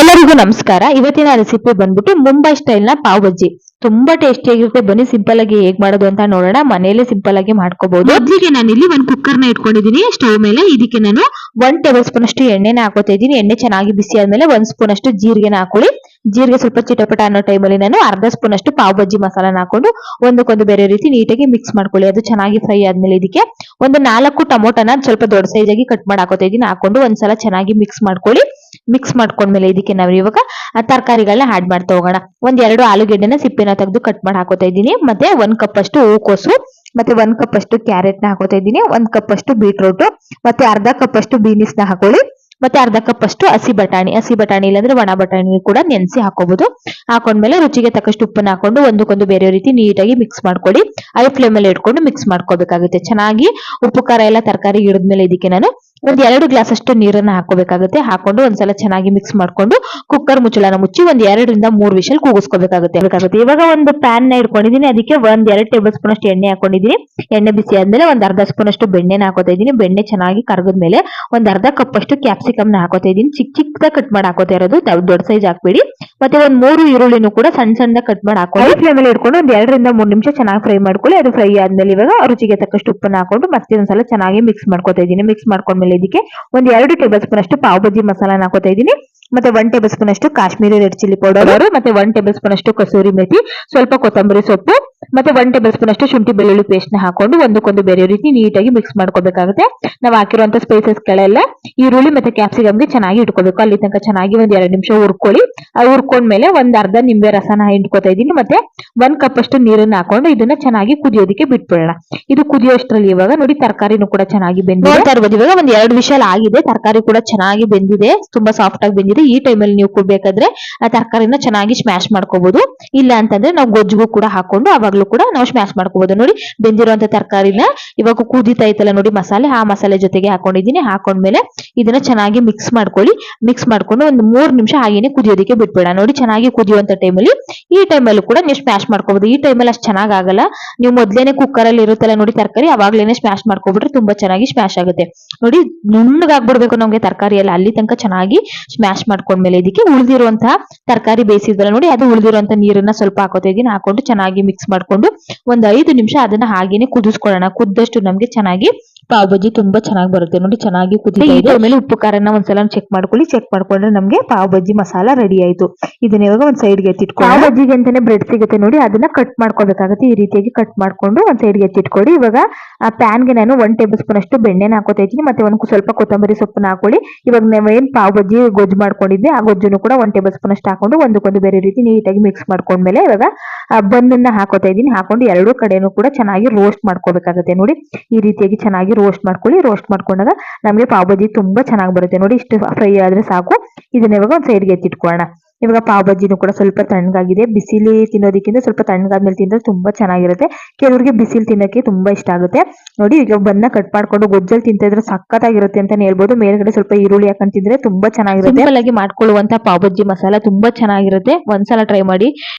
ಎಲ್ಲರಿಗೂ ನಮಸ್ಕಾರ. ಇವತ್ತಿನ ರೆಸಿಪಿ ಬಂದ್ಬಿಟ್ಟು ಮುಂಬೈ ಸ್ಟೈಲ್ನ ಪಾವ್ ಬಜ್ಜಿ ತುಂಬಾ ಟೇಸ್ಟಿಯಾಗಿರುತ್ತೆ ಬನ್ನಿ ಸಿಂಪಲ್ ಆಗಿ ಹೇಗ್ ಮಾಡೋದು ಅಂತ ನೋಡೋಣ. ಮನೆಯಲ್ಲೇ ಸಿಂಪಲ್ ಆಗಿ ಮಾಡ್ಕೋಬಹುದು ಮೊದ್ಲಿಗೆ ನಾನು ಇಲ್ಲಿ ಒಂದು ಕುಕ್ಕರ್ನ ಇಟ್ಕೊಂಡಿದೀನಿ. ಸ್ಟವ್ ಮೇಲೆ ಇದಕ್ಕೆ ನಾನು ಒನ್ ಟೇಬಲ್ ಸ್ಪೂನ್ ಅಷ್ಟು ಎಣ್ಣೆನ ಹಾಕೋತಾ ಇದೀನಿ ಎಣ್ಣೆ ಚೆನ್ನಾಗಿ ಬಿಸಿ ಆದ್ಮೇಲೆ ಒಂದ್ ಸ್ಪೂನ್ ಅಷ್ಟು ಜೀರಿಗೆನ ಹಾಕೊಳ್ಳಿ. ಜೀರಿಗೆ ಸ್ವಲ್ಪ ಚಿಟಪಟ ಅನ್ನೋ ಟೈಮಲ್ಲಿ ನಾನು ಅರ್ಧ ಸ್ಪೂನ್ ಅಷ್ಟು ಪಾವ್ ಬಜ್ಜಿ ಮಸಾಲಾನ ಹಾಕೊಂಡು ಒಂದಕ್ಕೊಂದು ಬೇರೆ ರೀತಿ ನೀಟಾಗಿ ಮಿಕ್ಸ್ ಮಾಡ್ಕೊಳ್ಳಿ. ಅದು ಚೆನ್ನಾಗಿ ಫ್ರೈ ಆದ್ಮೇಲೆ ಇದಕ್ಕೆ ಒಂದು ನಾಲ್ಕು ಟೊಮೊಟೊನ ಸ್ವಲ್ಪ ದೊಡ್ಡ ಸೈಜ್ ಆಗಿ ಕಟ್ ಮಾಡಿ ಹಾಕೋತಾ ಇದೀನಿ ಹಾಕೊಂಡು ಒಂದ್ಸಲ ಚೆನ್ನಾಗಿ ಮಿಕ್ಸ್ ಮಾಡ್ಕೊಳ್ಳಿ. ಮಿಕ್ಸ್ ಮಾಡ್ಕೊಂಡ್ಮೇಲೆ ಇದಕ್ಕೆ ನಾವು ಇವಾಗ ತರಕಾರಿಗಳನ್ನ ಆಡ್ ಮಾಡ್ತಾ ಹೋಗೋಣ. ಒಂದ್ ಎರಡು ಆಲೂಗೆಡ್ಡೆನ ಸಿಪ್ಪೆನ ತೆಗೆದು ಕಟ್ ಮಾಡಿ ಹಾಕೋತಾ ಇದ್ದೀನಿ. ಮತ್ತೆ ಒಂದ್ ಕಪ್ ಅಷ್ಟು ಹೂಕೋಸು ಮತ್ತೆ ಒಂದ್ ಕಪ್ ಅಷ್ಟು ಕ್ಯಾರೆಟ್ನ ಹಾಕೋತಾ ಇದ್ದೀನಿ. ಒಂದ್ ಕಪ್ ಅಷ್ಟು ಬೀಟ್ರೂಟ್ ಮತ್ತೆ ಅರ್ಧ ಕಪ್ ಅಷ್ಟು ಬೀನಿಸ್ನ ಹಾಕೊಳ್ಳಿ. ಮತ್ತೆ ಅರ್ಧ ಕಪ್ ಅಷ್ಟು ಹಸಿ ಬಟಾಣಿ. ಹಸಿ ಬಟಾಣಿ ಇಲ್ಲಾಂದ್ರೆ ಒಣ ಬಟಾಣಿ ಕೂಡ ನೆನೆಸಿ ಹಾಕೋಬಹುದು ಹಾಕೊಂಡ್ಮೇಲೆ ರುಚಿಗೆ ತಕ್ಕಷ್ಟು ಉಪ್ಪನ್ನ ಹಾಕೊಂಡು ಒಂದಕ್ಕೊಂದು ಬೇರೆ ರೀತಿ ನೀಟಾಗಿ ಮಿಕ್ಸ್ ಮಾಡ್ಕೊಳ್ಳಿ. ಐ ಫ್ಲೇಮ್ ಅಲ್ಲಿ ಇಟ್ಕೊಂಡು ಮಿಕ್ಸ್ ಮಾಡ್ಕೋಬೇಕಾಗುತ್ತೆ. ಚೆನ್ನಾಗಿ ಉಪ್ಪು ಖಾರ ಎಲ್ಲ ತರಕಾರಿ ಹಿಡಿದ್ಮೇಲೆ ಇದಕ್ಕೆ ನಾನು ಒಂದ್ ಎರಡು ಗ್ಲಾಸ್ ಅಷ್ಟು ನೀರನ್ನ ಹಾಕೋಬೇಕಾಗುತ್ತೆ. ಹಾಕೊಂಡು ಒಂದ್ಸಲ ಚೆನ್ನಾಗಿ ಮಿಕ್ಸ್ ಮಾಡ್ಕೊಂಡು ಕುಕ್ಕರ್ ಮುಚ್ಚಳನ ಮುಚ್ಚಿ ಒಂದ್ ಎರಡರಿಂದ ಮೂರು ವಿಷಲ್ ಕೂಗಿಸ್ಕೋಬೇಕಾಗುತ್ತೆ. ಬೇಕಾಗುತ್ತೆ. ಇವಾಗ ಒಂದು ಪ್ಯಾನ್ನ ಇಟ್ಕೊಂಡಿದೀನಿ ಅದಕ್ಕೆ ಒಂದ್ ಎರಡು ಟೇಬಲ್ ಸ್ಪೂನ್ ಅಷ್ಟು ಎಣ್ಣೆ ಹಾಕೊಂಡಿದೀನಿ ಎಣ್ಣೆ ಬಿಸಿ ಆದ್ಮೇಲೆ ಒಂದ್ ಅರ್ಧ ಸ್ಪೂನ್ ಅಷ್ಟು ಬೆಣ್ಣೆನ ಹಾಕೋತಾ ಇದೀನಿ ಬೆಣ್ಣೆ ಚೆನ್ನಾಗಿ ಕರಗದ್ಮೇಲೆ ಒಂದ್ ಅರ್ಧ ಕಪ್ ಅಷ್ಟು ಕ್ಯಾಪ್ಸಿಕಮ್ನ ಹಾಕೋತಾ ಇದೀನಿ ಚಿಕ್ಕ ಚಿಕ್ಕದ ಕಟ್ ಮಾಡಿ ಹಾಕೋತಾ ಇರೋದು. ದೊಡ್ಡ ದೊಡ್ಡ ಸೈಜ್ ಹಾಕ್ಬೇಡಿ. ಮತ್ತೆ ಒಂದ್ ಮೂರು ಈರುಳ್ಳಿನೂ ಕೂಡ ಸಣ್ಣ ಸಣ್ಣ ಕಟ್ ಮಾಡಿ ಹಾಕೊಂಡು ಫ್ಲೇಮ್ ಅಲ್ಲಿ ಇಟ್ಕೊಂಡು ಒಂದ್ ಎರಡರಿಂದ ಮೂರ್ ನಿಮಿಷ ಚೆನ್ನಾಗಿ ಫ್ರೈ ಮಾಡ್ಕೊಳ್ಳಿ. ಅದು ಫ್ರೈ ಆದ್ಮೇಲೆ ಇವಾಗ ರುಚಿಗೆ ತಕ್ಕಷ್ಟು ಉಪ್ಪನ್ನ ಹಾಕೊಂಡು ಮತ್ತೆ ಒಂದ್ಸಲ ಚೆನ್ನಾಗಿ ಮಿಕ್ಸ್ ಮಾಡ್ಕೋತಾ ಇದೀನಿ ಮಿಕ್ಸ್ ಮಾಡ್ಕೊಂಡ್ಮೇಲೆ ಇದಕ್ಕೆ ಒಂದ್ ಎರಡು ಟೇಬಲ್ ಸ್ಪೂನ್ ಅಷ್ಟು ಪಾವ್ ಬಜ್ಜಿ ಮಸಾಲಾನ ಹಾಕೋತಾ ಇದೀನಿ ಮತ್ತೆ ಒನ್ ಟೇಬಲ್ ಸ್ಪೂನ್ ಅಷ್ಟು ಕಾಶ್ಮೀರಿ ರೆಡ್ ಚಿಲ್ಲಿ ಪೌಡರ್ ಮತ್ತೆ ಒನ್ ಟೇಬಲ್ ಸ್ಪೂನ್ ಅಷ್ಟು ಕಸೂರಿ ಮೇಥಿ ಸ್ವಲ್ಪ ಕೊತ್ತಂಬರಿ ಸೊಪ್ಪು ಮತ್ತೆ ಒನ್ ಟೇಬಲ್ ಸ್ಪೂನ್ ಅಷ್ಟು ಶುಂಠಿ, ಬೆಳ್ಳುಳ್ಳಿ ಪೇಸ್ಟ್ನ ಹಾಕೊಂಡು ಒಂದಕ್ಕೊಂದು ಬೇರೆ ರೀತಿ ನೀಟಾಗಿ ಮಿಕ್ಸ್ ಮಾಡ್ಕೋಬೇಕಾಗುತ್ತೆ. ನಾವು ಹಾಕಿರುವಂತ ಸ್ಪೈಸಸ್ ಗಳೆಲ್ಲ ಈರುಳ್ಳಿ ಮತ್ತೆ ಕ್ಯಾಪ್ಸಿಕಮ್ಗೆ ಚೆನ್ನಾಗಿ ಇಟ್ಕೋಬೇಕು. ಅಲ್ಲಿ ತನಕ ಚೆನ್ನಾಗಿ ಒಂದ್ ಎರಡು ನಿಮಿಷ ಹುರ್ಕೊಳ್ಳಿ. ಹುರ್ಕೊಂಡ್ಮೇಲೆ ಒಂದ್ ಅರ್ಧ ನಿಂಬೆ ರಸನ ಇಟ್ಕೋತಾ ಇದೀನಿ ಮತ್ತೆ ಒಂದ್ ಕಪ್ ಅಷ್ಟು ನೀರನ್ನ ಹಾಕೊಂಡು ಇದನ್ನ ಚೆನ್ನಾಗಿ ಕುದಿಯೋದಕ್ಕೆ ಬಿಟ್ಬಿಡೋಣ. ಇದು ಕುದಿಯೋಷ್ಟ್ರಲ್ಲಿ ಇವಾಗ ನೋಡಿ ತರಕಾರಿನೂ ಕೂಡ ಚೆನ್ನಾಗಿ ಬೆಂದಿದೆ. ಇವಾಗ ಒಂದ್ ಎರಡು ವಿಷಲ್ ಆಗಿದೆ. ತರಕಾರಿ ಕೂಡ ಚೆನ್ನಾಗಿ ಬೆಂದಿದೆ. ತುಂಬಾ ಸಾಫ್ಟ್ ಆಗಿ ಬೆಂದಿದೆ. ಈ ಟೈಮಲ್ಲಿ ನೀವು ಕೊಡ್ಬೇಕಾದ್ರೆ ಆ ತರಕಾರಿನ ಚೆನ್ನಾಗಿ ಸ್ಮ್ಯಾಶ್ ಮಾಡ್ಕೋಬಹುದು ಇಲ್ಲ ಅಂತಂದ್ರೆ ನಾವು ಗೊಜ್ಜಿಗೂ ಕೂಡ ಹಾಕೊಂಡು ಅವಾಗ್ಲೂ ಕೂಡ ನಾವು ಸ್ಮ್ಯಾಶ್ ಮಾಡ್ಕೋಬಹುದು ನೋಡಿ, ಬೆಂದಿರುವಂತ ತರಕಾರಿನ ಇವಾಗ ಕೂದಿತಾ ಐತಲ್ಲ ನೋಡಿ ಮಸಾಲೆ, ಆ ಮಸಾಲೆ ಜೊತೆಗೆ ಹಾಕೊಂಡಿದ್ದೀನಿ. ಹಾಕೊಂಡ್ಮೇಲೆ ಇದನ್ನ ಚೆನ್ನಾಗಿ ಮಿಕ್ಸ್ ಮಾಡ್ಕೊಳ್ಳಿ. ಮಿಕ್ಸ್ ಮಾಡ್ಕೊಂಡು ಒಂದು ಮೂರ್ ನಿಮಿಷ ಹಾಗೇನೆ ಕುದಿಯೋದಕ್ಕೆ ಬಿಟ್ಬೇಡ ನೋಡಿ, ಚೆನ್ನಾಗಿ ಕುದಿಯುವಂತ ಟೈಮಲ್ಲಿ ಈ ಟೈಮಲ್ಲೂ ಕೂಡ ನೀವು ಸ್ಮ್ಯಾಶ್ ಮಾಡ್ಕೋಬಹುದು ಈ ಟೈಮಲ್ಲಿ ಅಷ್ಟು ಚೆನ್ನಾಗಿ ಆಗಲ್ಲ. ನೀವು ಮೊದ್ಲೇನೆ ಕುಕ್ಕರ್ ಅಲ್ಲಿ ಇರುತ್ತಲ್ಲ ನೋಡಿ ತರಕಾರಿ, ಅವಾಗ್ಲೇನೆ ಸ್ಮ್ಯಾಶ್ ಮಾಡ್ಕೊಬಿಟ್ರೆ ತುಂಬಾ ಚೆನ್ನಾಗಿ ಸ್ಮ್ಯಾಶ್ ಆಗುತ್ತೆ. ನೋಡಿ, ನುಣ್ಣಗಾಗ್ಬಿಡ್ಬೇಕು ನಮ್ಗೆ ತರಕಾರಿ ಎಲ್ಲ. ಅಲ್ಲಿ ತನಕ ಚೆನ್ನಾಗಿ ಸ್ಮ್ಯಾಶ್ ಮಾಡ್ಕೊಂಡ್ಮೇಲೆ ಇದಕ್ಕೆ ಉಳಿದಿರುವಂತಹ ತರಕಾರಿ ಬೇಯಿಸಿದ್ವಲ್ಲ ನೋಡಿ, ಅದು ಉಳಿದಿರುವಂತ ನೀರನ್ನ ಸ್ವಲ್ಪ ಹಾಕೋತಾ ಇದೀನಿ ಹಾಕೊಂಡು ಚೆನ್ನಾಗಿ ಮಿಕ್ಸ್ ಮಾಡ್ಕೊಂಡು ಒಂದ್ ಐದು ನಿಮಿಷ ಅದನ್ನ ಹಾಗೇನೆ ಕುದಿಸ್ಕೊಳ್ಳೋಣ. ಕುದ್ದಷ್ಟು ನಮ್ಗೆ ಚೆನ್ನಾಗಿ ಪಾವ್ ಬಜ್ಜಿ ತುಂಬಾ ಚೆನ್ನಾಗಿ ಬರುತ್ತೆ. ನೋಡಿ ಚೆನ್ನಾಗಿ ಕುದಿ ಮೇಲೆ ಉಪ್ಪು ಖಾರನ ಒಂದ್ಸಲ ಚೆಕ್ ಮಾಡ್ಕೊಳ್ಳಿ. ಚೆಕ್ ಮಾಡ್ಕೊಂಡ್ರೆ ನಮ್ಗೆ ಪಾವ್ ಬಜ್ಜಿ ಮಸಾಲ ರೆಡಿ ಆಯ್ತು. ಇದನ್ನ ಇವಾಗ ಒಂದ್ ಸೈಡ್ಗೆ ಎತ್ತಿಟ್ಕೊಂಡು ಪಾವ್ ಬಜ್ಜಿಗೆ ಅಂತಾನೆ ಬ್ರೆಡ್ ಸಿಗುತ್ತೆ ನೋಡಿ. ಅದನ್ನ ಕಟ್ ಮಾಡ್ಕೋಬೇಕಾಗುತ್ತೆ. ಈ ರೀತಿಯಾಗಿ ಕಟ್ ಮಾಡ್ಕೊಂಡು ಒಂದ್ ಸೈಡ್ಗೆ ಎತ್ತಿಟ್ಕೊಳ್ಳಿ. ಇವಾಗ ಆ ಪ್ಯಾನ್ಗೆ ನಾನು ಒನ್ ಟೇಬಲ್ ಸ್ಪೂನ್ ಅಷ್ಟು ಬೆಣ್ಣೆನ ಹಾಕೋತಾ ಇದ್ದೀನಿ. ಮತ್ತೆ ಒಂದು ಸ್ವಲ್ಪ ಕೊತ್ತಂಬರಿ ಸೊಪ್ಪನ್ನ ಹಾಕೊಳ್ಳಿ. ಇವಾಗ ನಾವೇನ್ ಏನ್ ಪಾವ್ ಬಜ್ಜಿ ಗೊಜ್ಜು ಮಾಡ್ಕೊಂಡಿದ್ದೆ ಆ ಗೊಜ್ಜನ್ನು ಕೂಡ ಒನ್ ಟೇಬಲ್ ಸ್ಪೂನ್ ಅಷ್ಟು ಹಾಕೊಂಡು ಒಂದಕ್ಕೊಂದು ಬೇರೆ ರೀತಿ ನೀಟಾಗಿ ಮಿಕ್ಸ್ ಮಾಡ್ಕೊಂಡ್ಮೇಲೆ ಇವಾಗ ಬನ್ನನ್ನ ಹಾಕೋತಾ ಇದೀನಿ ಹಾಕೊಂಡು ಎರಡೂ ಕಡೆನೂ ಕೂಡ ಚೆನ್ನಾಗಿ ರೋಸ್ಟ್ ಮಾಡ್ಕೋಬೇಕಾಗುತ್ತೆ ನೋಡಿ. ಈ ರೀತಿಯಾಗಿ ಚೆನ್ನಾಗಿ ರೋಸ್ಟ್ ಮಾಡ್ಕೊಳ್ಳಿ ರೋಸ್ಟ್ ಮಾಡ್ಕೊಂಡಾಗ ನಮಗೆ ಪಾವ್ ತುಂಬಾ ಚೆನ್ನಾಗಿ ಬರುತ್ತೆ. ನೋಡಿ ಇಷ್ಟು ಫ್ರೈ ಆದ್ರೆ ಸಾಕು. ಇದನ್ನ ಇವಾಗ ಒಂದು ಸೈಡ್ಗೆ ಎತ್ತಿಟ್ಕೊಳ್ಳೋಣ. ಇವಾಗ ಪಾವ್ ಬಜ್ಜಿನೂ ಕೂಡ ಸ್ವಲ್ಪ ತಣ್ಣಗಾಗಿದೆ. ಬಿಸಿಲಿ ತಿನ್ನೋದಕ್ಕಿಂತ ಸ್ವಲ್ಪ ತಣ್ಣಗಾದ್ಮೇಲೆ ತಿಂದ್ರೆ ತುಂಬಾ ಚೆನ್ನಾಗಿರುತ್ತೆ. ಕೆಲವರಿಗೆ ಬಿಸಿಲು ತಿನ್ನಕ್ಕೆ ತುಂಬಾ ಇಷ್ಟ ಆಗುತ್ತೆ. ನೋಡಿ ಈಗ ಬನ್ನ ಕಟ್ ಮಾಡ್ಕೊಂಡು ಗೊಜ್ಜಲ್ ತಿಂತಿದ್ರೆ ಸಖತ್ತಾಗಿರುತ್ತೆ ಅಂತಾನೆ ಹೇಳ್ಬೋದು. ಮೇಲ್ಗಡೆ ಸ್ವಲ್ಪ ಈರುಳ್ಳಿ ಹಾಕೊಂಡು ತಿಂದ್ರೆ ತುಂಬಾ ಚೆನ್ನಾಗಿರುತ್ತೆ. ಸಿಂಪಲ್ ಆಗಿ ಮಾಡ್ಕೊಳ್ಳುವಂತ ಪಾವ್ ಬಜ್ಜಿ ಮಸಾಲ ತುಂಬಾ ಚೆನ್ನಾಗಿರುತ್ತೆ. ಒಂದ್ಸಲ ಟ್ರೈ ಮಾಡಿ.